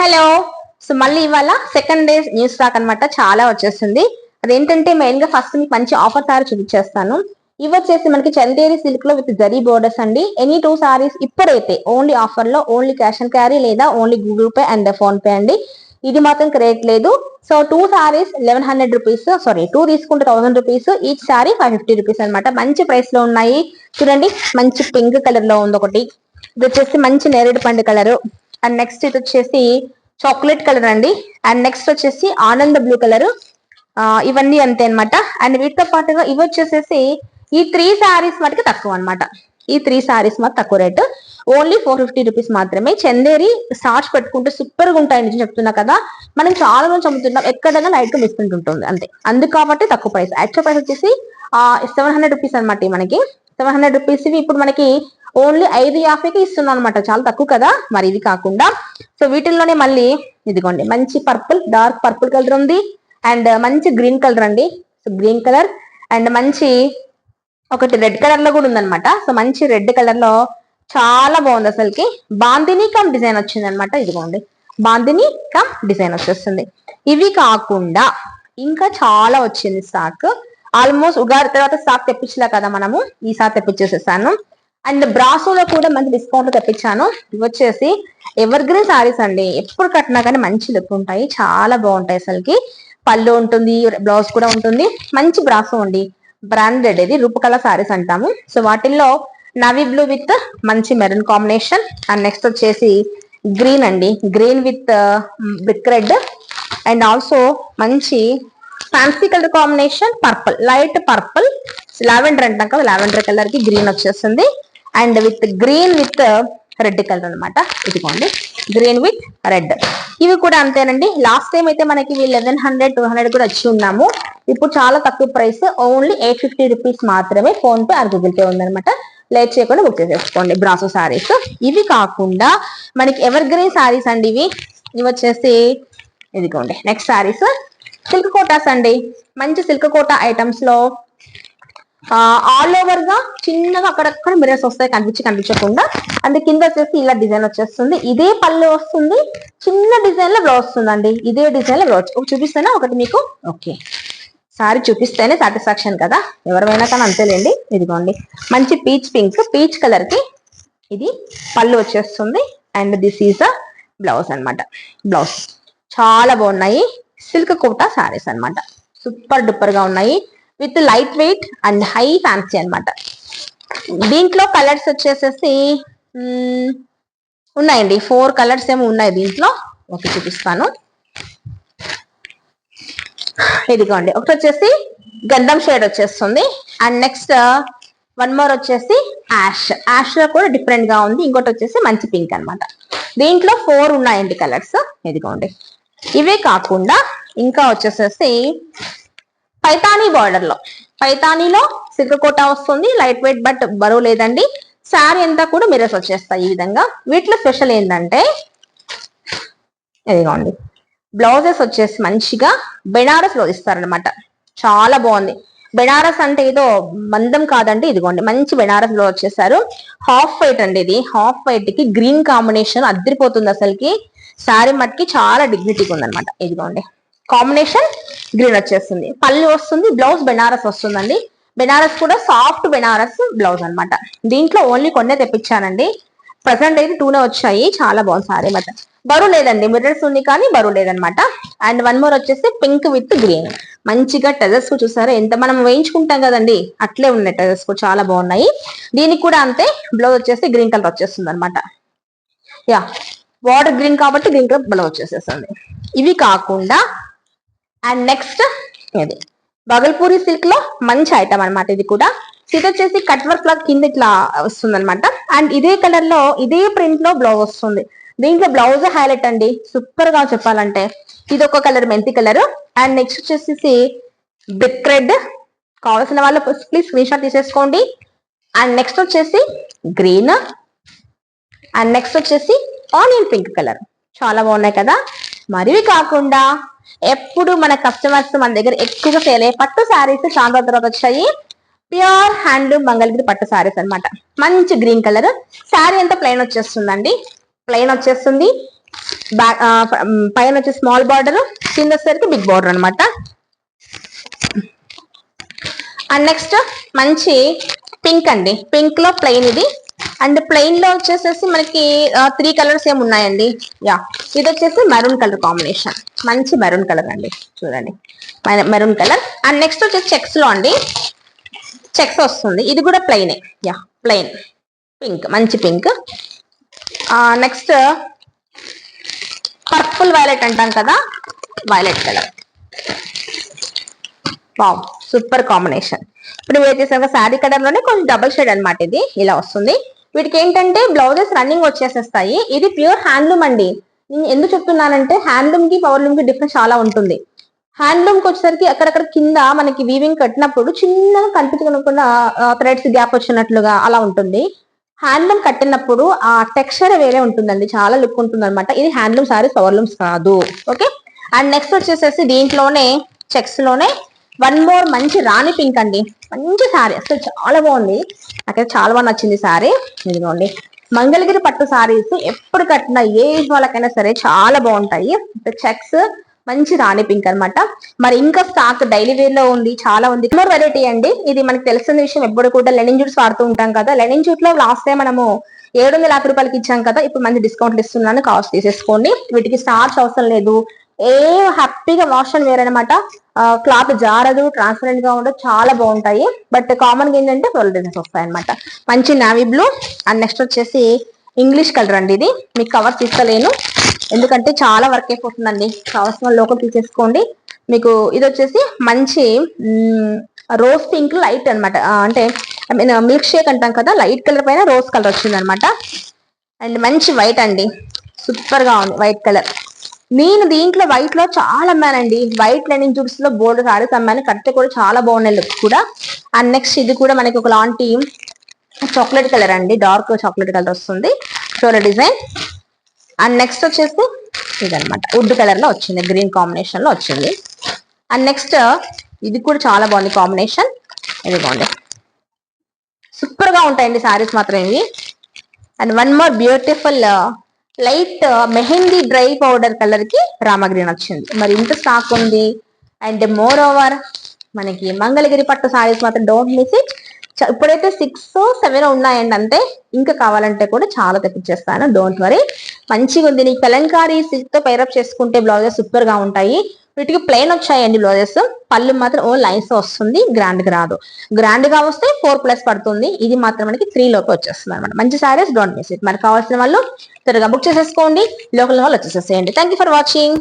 Hello. So మళ్ళీ ఇవాళ second day news stock అన్నమాట. చాలా వచ్చేస్తుంది అదేంటంటే మెయిన్గా ఫస్ట్ మీకు మంచి ఆఫర్ సారీ చూపించేస్తాను. ఇవి వచ్చేసి మనకి చందేరి సిల్క్లో విత్ జరీ బోర్డర్స్ అండి. ఎనీ టూ సారీస్ ఇప్పుడైతే ఓన్లీ ఆఫర్లో ఓన్లీ క్యాష్ అండ్ క్యారీ లేదా only Google Pay and PhonePe అండి. ఇది మాత్రం రేట్ లేదు. So two saris eleven hundred rupees sari two తీసుకుంటే thousand rupees each sari five fifty rupees అనమాట మంచి ప్రైస్లో ఉన్నాయి. చూడండి మంచి పింక్ కలర్లో ఉంది ఒకటి. ఇది వచ్చేసి మంచి నేరేడు పండు కలర్ అండ్ నెక్స్ట్ ఇది వచ్చేసి చాక్లెట్ కలర్ అండి. అండ్ నెక్స్ట్ వచ్చేసి ఆనంద బ్లూ కలర్ ఇవన్నీ అంతే అనమాట అండ్ వీటితో పాటుగా ఇవి వచ్చేసేసి ఈ త్రీ శారీస్ మటుకు తక్కువ అన్నమాట. ఈ త్రీ శారీస్ మాత్రం తక్కువ rate. Only four fifty rupees మాత్రమే. చందేరి స్టార్చ్ పెట్టుకుంటే సూపర్గా ఉంటాయని చెప్తున్నా కదా. మనం చాలా మంది అమ్ముతున్నాం ఎక్కడైనా లైట్గా మిస్ప్రింట్ ఉంటుంది అంతే. అందుకు కాబట్టి తక్కువ ప్రైస్ యాక్చువల్ ప్రైస్ వచ్చేసి సెవెన్ హండ్రెడ్ రూపీస్ అనమాట మనకి. సెవెన్ హండ్రెడ్ రూపీస్ ఇప్పుడు మనకి ఓన్లీ ఐదు యాభైకి ఇస్తున్నాం అనమాట చాలా తక్కువ కదా? మరి ఇది కాకుండా. సో వీటిల్లోనే మళ్ళీ ఇదిగోండి మంచి పర్పుల్ డార్క్ పర్పుల్ కలర్ ఉంది. అండ్ మంచి గ్రీన్ కలర్ అండి. So green colour. అండ్ మంచి ఒకటి రెడ్ కలర్లో కూడా ఉందనమాట సో మంచి రెడ్ కలర్లో చాలా బాగుంది అసలుకి. బాందిని కమ్ డిజైన్ వచ్చింది అనమాట ఇదిగోండి బాందిని కమ్ డిజైన్ వచ్చేస్తుంది. ఇవి కాకుండా ఇంకా చాలా వచ్చింది స్టాక్ ఆల్మోస్ట్ ఉగాది తర్వాత స్టాక్ తెప్పించలే కదా మనము? ఈసారి తెప్పించేసేసాను. అండ్ బ్రాసోలో కూడా మంచి డిస్కౌంట్ తెప్పించాను. ఇవి వచ్చేసి ఎవర్ గ్రీన్ సారీస్ అండి. ఎప్పుడు కట్టినా కానీ మంచి లుక్ ఉంటాయి. చాలా బాగుంటాయి అసలుకి. పళ్ళు ఉంటుంది బ్లౌజ్ కూడా ఉంటుంది. మంచి బ్రాసో అండి. బ్రాండెడ్ ఇది. రూపకల సారీస్ అంటాము. సో వాటిల్లో నవీ బ్లూ విత్ మంచి మెరూన్ కాంబినేషన్. అండ్ నెక్స్ట్ వచ్చేసి గ్రీన్ అండి. Green with brick red. And also మంచి fancy colour combination. Purple light purple. Lavender అంటాం కదా లావెండర్ కలర్కి గ్రీన్ వచ్చేస్తుంది. And with green with red colour అనమాట ఇదిగోండి. Green with red. ఇవి కూడా అంతేనండి. లాస్ట్ టైం అయితే మనకి లెవెన్ హండ్రెడ్ టూ హండ్రెడ్ కూడా వచ్చి ఉన్నాము. ఇప్పుడు చాలా తక్కువ price only eight fifty rupees మాత్రమే PhonePe or Google Pay ఉందనమాట లేట్ చేయకుండా బుక్ చేసేసుకోండి బ్రాసో సారీస్. ఇవి కాకుండా మనకి ఎవర్ గ్రీన్ సారీస్ అండి ఇవి? ఇవి వచ్చేసి ఇదిగోండి నెక్స్ట్ సారీస్. సిల్క్ కోటాస్ అండి. మంచి సిల్క్ కోటా ఐటమ్స్లో ఆల్ ఓవర్గా చిన్నగా అక్కడక్కడ మిరర్స్ వస్తాయి కనిపించి కనిపించకుండా. అండ్ కింద వచ్చేసి ఇలా డిజైన్ వచ్చేస్తుంది. ఇదే పళ్ళు వస్తుంది చిన్న డిజైన్లో బ్లౌజ్ వస్తుందండి. ఇదే డిజైన్లో బ్లౌజ్ ఒకటి చూపిస్తేనే? ఒకటి మీకు? ఓకే సారీ చూపిస్తేనే సాటిస్ఫాక్షన్ కదా. ఎవరైనా కానీ అంతేలేండి. ఇదిగోండి. మంచి పీచ్ పింక్ పీచ్ కలర్కి ఇది పళ్ళు వచ్చేస్తుంది. And this is a blouse అన్నమాట. బ్లౌజ్ చాలా బాగున్నాయి. సిల్క్ కోటా సారీస్ అన్నమాట. సూపర్ డూపర్గా ఉన్నాయి. With light weight and high fancy అనమాట దీంట్లో కలర్స్ వచ్చేసేసి ఉన్నాయండి. ఫోర్ కలర్స్ ఏమో ఉన్నాయి దీంట్లో. ఒకటి చూపిస్తాను. ఇదిగోండి. ఒకటి వచ్చేసి గంధం షేడ్ వచ్చేస్తుంది. అండ్ నెక్స్ట్ వన్ మోర్ వచ్చేసి యాష్. యాష్లో కూడా డిఫరెంట్గా ఉంది. ఇంకోటి వచ్చేసి మంచి పింక్ అన్నమాట. దీంట్లో ఫోర్ ఉన్నాయండి కలర్స్. ఇదిగోండి. ఇవే కాకుండా ఇంకా వచ్చేసేసి పైతానీ బార్డర్లో. పైతానీలో సిల్క్ వస్తుంది లైట్ వెయిట్ బట్ బరువు లేదండి. శారీ అంతా కూడా మిరర్స్ వచ్చేస్తాయి ఈ విధంగా. వీటిలో స్పెషల్ ఏంటంటే ఇదిగోండి. బ్లౌజెస్ వచ్చేసి మంచిగా బెనారస్లో ఇస్తారనమాట చాలా బాగుంది. బెనారస్ అంటే ఏదో మందం కాదండి ఇదిగోండి. మంచి బెనారస్లో వచ్చేసారు. హాఫ్ వైట్ అండి ఇది. హాఫ్ వైట్కి గ్రీన్ కాంబినేషన్ అద్దరిపోతుంది అసలుకి. శారీ మట్టికి చాలా డిగ్నిటీగా ఉందన్నమాట. ఇదిగోండి. కాంబినేషన్ గ్రీన్ వచ్చేస్తుంది. పళ్ళు వస్తుంది బ్లౌజ్ బెనారస్ వస్తుందండి. బెనారస్ కూడా సాఫ్ట్ బెనారస్ బ్లౌజ్ అన్నమాట. దీంట్లో ఓన్లీ కొన్నే తెప్పించానండి. ప్రజెంట్ అయితే టూనే వచ్చాయి. చాలా బాగుంది సారీ మాట బరువు లేదండి. మిర్రర్స్ ఉంది కానీ బరువు లేదనమాట అండ్ వన్ మోర్ వచ్చేసి పింక్ విత్ గ్రీన్ మంచిగా టెజర్స్ చూసారా? ఎంత మనం వేయించుకుంటాం కదండి. అట్లే ఉన్నాయి టెజర్స్ చాలా బాగున్నాయి. దీనికి కూడా అంతే. బ్లౌజ్ వచ్చేసి గ్రీన్ కలర్ వచ్చేస్తుంది అనమాట యా వాటర్ గ్రీన్ కాబట్టి గ్రీన్ కలర్ బ్లౌజ్ వచ్చేసేస్తుంది. ఇవి కాకుండా అండ్ నెక్స్ట్ ఇది బగల్పూరి సిల్క్లో మంచి ఐటమ్ అనమాట ఇది కూడా. ఇది వచ్చేసి కట్ వర్క్ లా కింద ఇట్లా వస్తుంది అనమాట అండ్ ఇదే కలర్లో ఇదే ప్రింట్లో బ్లౌజ్ వస్తుంది. దీంట్లో బ్లౌజ్ హైలైట్ అండి. సూపర్గా చెప్పాలంటే. ఇది ఒక కలర్ మెంతి కలర్ అండ్ నెక్స్ట్ వచ్చేసి బిక్ రెడ్ కావాల్సిన వాళ్ళు ప్లీజ్ స్క్రీన్ షాట్ తీసేసుకోండి. అండ్ నెక్స్ట్ వచ్చేసి గ్రీన్ అండ్ నెక్స్ట్ వచ్చేసి ఆనియన్ పింక్ కలర్ చాలా బాగున్నాయి కదా. మరివి కాకుండా ఎప్పుడు మన కస్టమర్స్ మన దగ్గర ఎక్కువగా సేల్ అయ్యే పట్టు శారీస్ చాలా తర్వాత వచ్చాయి. ప్యూర్ హ్యాండ్లూమ్ మంగళగిరి పట్టు శారీస్ అన్నమాట. మంచి గ్రీన్ కలర్ శారీ అంతా ప్లెయిన్ వచ్చేస్తుందండి. ప్లెయిన్ వచ్చేస్తుంది. పైన వచ్చి స్మాల్ బార్డర్ కింద వచ్చేసరికి బిగ్ బార్డర్ అనమాట అండ్ నెక్స్ట్ మంచి పింక్ అండి. పింక్లో ప్లెయిన్ ఇది. అండ్ ప్లెయిన్లో వచ్చేసేసి మనకి త్రీ కలర్స్ ఏమి ఉన్నాయండి? యా ఇది వచ్చేసి మెరూన్ కలర్ కాంబినేషన్ మంచి మెరూన్ కలర్ అండి. చూడండి. మెరూన్ కలర్ అండ్ నెక్స్ట్ వచ్చేసి చెక్స్లో అండి. చెక్స్ వస్తుంది. ఇది కూడా ప్లెయినే యా ప్లెయిన్ పింక్ మంచి పింక్ నెక్స్ట్ పర్పుల్ వైలెట్ అంటాం కదా? Violet colour wow super combination ఇప్పుడు మీరు చేసిన శారీ కలర్లోనే కొంచెం డబుల్ షేడ్ అనమాట ఇది. ఇలా వస్తుంది. వీటికి ఏంటంటే బ్లౌజెస్ రన్నింగ్ వచ్చేసేస్తాయి. ఇది ప్యూర్ హ్యాండ్లూమ్ అండి. నేను ఎందుకు చెప్తున్నానంటే హ్యాండ్లూమ్కి పవర్ లూమ్కి డిఫరెన్స్ చాలా ఉంటుంది. హ్యాండ్లూమ్కి వచ్చేసరికి అక్కడక్కడ కింద మనకి వీవింగ్ కట్టినప్పుడు చిన్నగా కనిపించకుండా థ్రెడ్స్ గ్యాప్ వచ్చినట్లుగా అలా ఉంటుంది. హ్యాండ్లూమ్ కట్టినప్పుడు ఆ టెక్స్చర్ వేరే ఉంటుందండి. చాలా లుక్ ఉంటుంది అనమాట ఇది హ్యాండ్లూమ్ సారీస్ పవర్ లూమ్స్ కాదు. ఓకే? అండ్ నెక్స్ట్ వచ్చేసేసి దీంట్లోనే చెక్స్లోనే వన్ మోర్ మంచి రాణి పింక్ అండి. మంచి సారీ అసలు చాలా బాగుంది. నాకైతే చాలా బాగా నచ్చింది సారీ. ఇదిగోండి. మంగళగిరి పట్టు సారీస్ ఎప్పుడు కట్టినా ఏ ఏజ్ వాళ్ళకైనా సరే చాలా బాగుంటాయి. చెక్స్ మంచి రాణి పింక్ అన్నమాట. మరి ఇంకా స్టాక్ డైలీ వేర్లో ఉంది చాలా ఉంది. మోర్ వెరైటీ అండి. ఇది మనకి తెలిసిన విషయం ఎప్పుడు కూడా లెనిన్ జూట్స్ వాడుతూ ఉంటాం కదా. లెనిన్ జూట్లో లాస్ట్ టైం మనము ఏడు వందల యాభై రూపాయలకి ఇచ్చాం కదా. ఇప్పుడు మంచి డిస్కౌంట్లు ఇస్తున్నాను. కాస్ట్ తీసేసుకోండి. వీటికి స్టార్చ్ అవసరం లేదు. ఏ హ్యాపీగా వాష్ అండ్ వేర్ అనమాట క్లాత్ జారదు ట్రాన్స్పరెంట్గా ఉండదు చాలా బాగుంటాయి. బట్ కామన్గా ఏంటంటే ట్వెల్వ్ డిజైన్స్ వస్తాయి అనమాట మంచి నావీ బ్లూ అండ్ నెక్స్ట్ వచ్చేసి ఇంగ్లీష్ కలర్ అండి ఇది. మీకు కవర్ తీసుకోలేను ఎందుకంటే చాలా వర్క్ అయిపోతుందండి. కావాల్సిన లోకల్ తీసేసుకోండి. మీకు ఇది వచ్చేసి మంచి రోజ్ పింక్ లైట్ అనమాట అంటే ఐ మీన్ మిల్క్ షేక్ అంటాం కదా లైట్ కలర్ పైన రోజ్ కలర్ వచ్చింది అనమాట అండ్ మంచి వైట్ అండి. సూపర్గా ఉంది వైట్ కలర్ నేను దీంట్లో వైట్లో చాలా అమ్మానండి. వైట్ లెనింగ్ జూట్స్లో బోర్డు సారీస్ అమ్మాను. కడితే కూడా చాలా బాగున్నాయి లుక్ కూడా. అండ్ నెక్స్ట్ ఇది కూడా మనకి ఒక లాంటి చాక్లెట్ కలర్ అండి. డార్క్ చాక్లెట్ కలర్ వస్తుంది. షోర్ డిజైన్ అండ్ నెక్స్ట్ వచ్చేసి ఇదనమాట వుడ్ కలర్లో వచ్చింది. గ్రీన్ కాంబినేషన్లో వచ్చింది. అండ్ నెక్స్ట్ ఇది కూడా చాలా బాగుంది కాంబినేషన్ ఇది బాగుంది. సూపర్గా ఉంటాయండి సారీస్ మాత్రం ఇవి. And one more beautiful light mehndi dry powder కలర్కి రామగ్రీన్ వచ్చింది మరి ఇంత స్టాక్ ఉంది. అండ్ మోర్ ఓవర్ మనకి మంగళగిరి పట్టు సారీస్ మాత్రం డోంట్ మిస్ ఇట్ ఇప్పుడైతే సిక్స్ సెవెన్ ఉన్నాయండి అంతే. ఇంకా కావాలంటే కూడా చాలా తెప్పించేస్తాను. డోంట్ వరీ మంచిగా ఉంది నీకు కలంకారీ సిల్క్తో పైరప్ చేసుకుంటే బ్లౌజెస్ సూపర్గా ఉంటాయి. వీటికి ప్లెయిన్ వచ్చాయండి బ్లౌజెస్ పళ్ళు మాత్రం ఓ లైన్స్ వస్తుంది గ్రాండ్గా రాదు. గ్రాండ్గా వస్తే ఫోర్ ప్లస్ పడుతుంది. ఇది మాత్రం మనకి త్రీ లోకి వచ్చేస్తుంది అనమాట మంచి సారీస్ డోంట్ మిస్ ఇట్ మరి కావాల్సిన వాళ్ళు త్వరగా బుక్ చేసేసుకోండి. లోకల్ వాళ్ళు వచ్చేసేసేయండి. Thank you for watching